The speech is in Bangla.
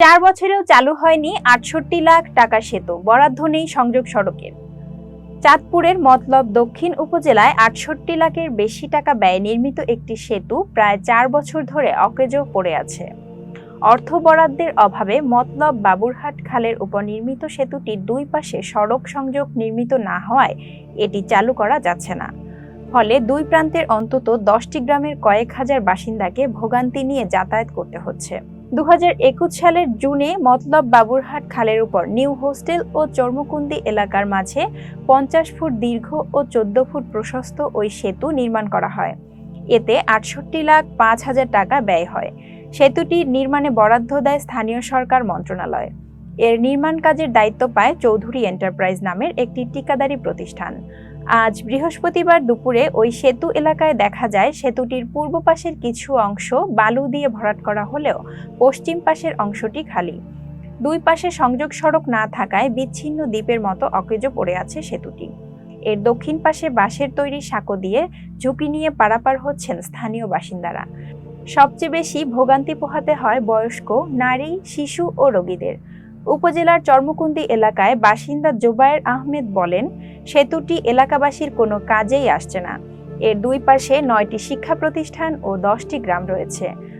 চার বছরেও চালু হয়নি আটষট্টি লাখ টাকা সেতু, বরাদ্দ নেই সংযোগ সড়কের। চাঁদপুরের মতলব দক্ষিণ উপজেলায় আটষট্টি লাখের বেশি টাকা ব্যয়ে নির্মিত একটি সেতু প্রায় চার বছর ধরে অকেজো পড়ে আছে। অর্থ বরাদ্দের অভাবে মতলব বাবুরহাট খালের উপর নির্মিত সেতুটির দুই পাশে সড়ক সংযোগ নির্মিত না হওয়ায় এটি চালু করা যাচ্ছে না। ফলে দুই প্রান্তের অন্তত দশটি গ্রামের কয়েক হাজার বাসিন্দাকে ভোগান্তি নিয়ে যাতায়াত করতে হচ্ছে। দুহাজার একুশ সালের জুনে মতলব বাবুরহাট খালের উপর নিউ হোস্টেল ও চর্মকুন্দি এলাকার মাঝে পঞ্চাশ ফুট দীর্ঘ ও চোদ্দ ফুট প্রশস্ত ওই সেতু নির্মাণ করা হয়। এতে আটষট্টি লাখ পাঁচ হাজার টাকা ব্যয় হয়। সেতুটি নির্মাণে বরাদ্দ দেয় স্থানীয় সরকার মন্ত্রণালয়। এর নির্মাণ কাজের দায়িত্ব পায় চৌধুরী এন্টারপ্রাইজ নামের একটি ঠিকাদারি প্রতিষ্ঠান। আজ বৃহস্পতিবার দুপুরে ওই সেতু এলাকায় দেখা যায় সেতুটির পূর্ব পাশের কিছু অংশ বালু দিয়ে ভরাট করা হলেও পশ্চিম পাশের অংশটি খালি। দুই পাশে সংযোগ সড়ক না থাকায় বিচ্ছিন্ন দ্বীপের মতো অকেজো পড়ে আছে সেতুটি। এর দক্ষিণ পাশে বাঁশের তৈরি সাঁকো দিয়ে ঝুঁকি নিয়ে পারাপার হচ্ছেন স্থানীয় বাসিন্দারা। সবচেয়ে বেশি ভোগান্তি পোহাতে হয় বয়স্ক, নারী, শিশু ও রোগীদের। উপজেলার চর্মকুন্দি এলাকায় বাসিন্দা জোবায়ের আহমেদ বলেন, সেতুটি এলাকাবাসীর কোনো কাজেই আসছে না। এর দুই পাশে নয়টি শিক্ষা প্রতিষ্ঠান ও দশটি গ্রাম রয়েছে।